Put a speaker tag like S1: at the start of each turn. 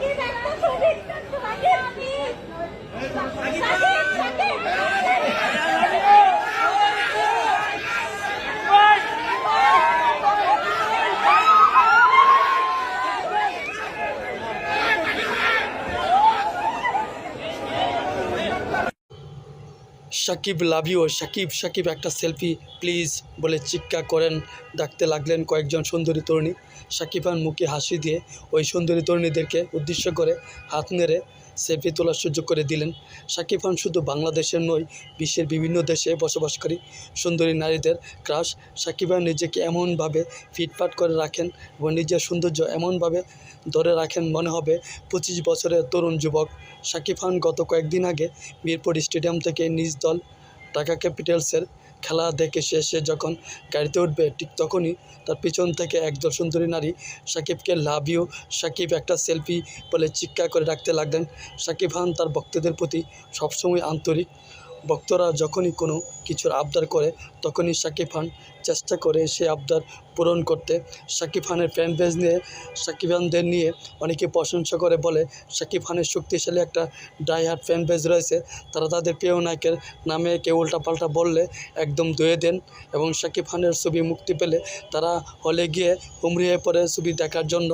S1: 一百分的同学站来
S2: Shakib love you Shakib Shakib একটা selfie please বলে চিৎকার করেন। ডাকতে লাগলেন কয়েকজন সুন্দরী তরুণী। সাকিব খান মুখে হাসি দিয়ে ওই সুন্দরী তরুণীদেরকে উদ্দেশ্য করে হাত নেড়ে সেলফি তোলার সুযোগ করে দিলেন। সাকিব খান শুধু বাংলাদেশের নয়, বিশ্বের বিভিন্ন দেশে বসবাসকারী সুন্দরী নারীদের ক্রাশ সাকিব খান নিজেকে এমনভাবে ফিটফাট করে রাখেন এবং নিজের সৌন্দর্য এমনভাবে ধরে রাখেন মনে হবে পঁচিশ বছরের তরুণ যুবক। সাকিব খান গত কয়েকদিন আগে মিরপুর স্টেডিয়াম থেকে নিজ দল ঢাকা ক্যাপিটালসের খেলা দেখে সে সে যখন গাড়িতে উঠবে, ঠিক তখনই তার পিছন থেকে একদল সুন্দরী নারী সাকিবকে লাভ ইউ সাকিব একটা সেলফি বলে চিৎকার করে রাখতে লাগলেন। সাকিব হান তার ভক্তদের প্রতি সবসময় আন্তরিক। ভক্তরা যখনই কোনো কিছুর আবদার করে, তখনই সাকিব খান চেষ্টা করে সে আবদার পূরণ করতে। সাকিব খানের ফ্যান বেজ নিয়ে, সাকিব খানদের নিয়ে অনেকে প্রশংসা করে বলে, সাকিব খানের শক্তিশালী একটা ডাইহার্ট ফ্যান বেজ রয়েছে। তারা তাদের প্রিয় নায়কের নামে কেউ উল্টাপাল্টা বললে একদম ধুয়ে দেন এবং সাকিব খানের ছবি মুক্তি পেলে তারা হলে গিয়ে হুমড়ি হয়ে পড়ে ছবি দেখার জন্য।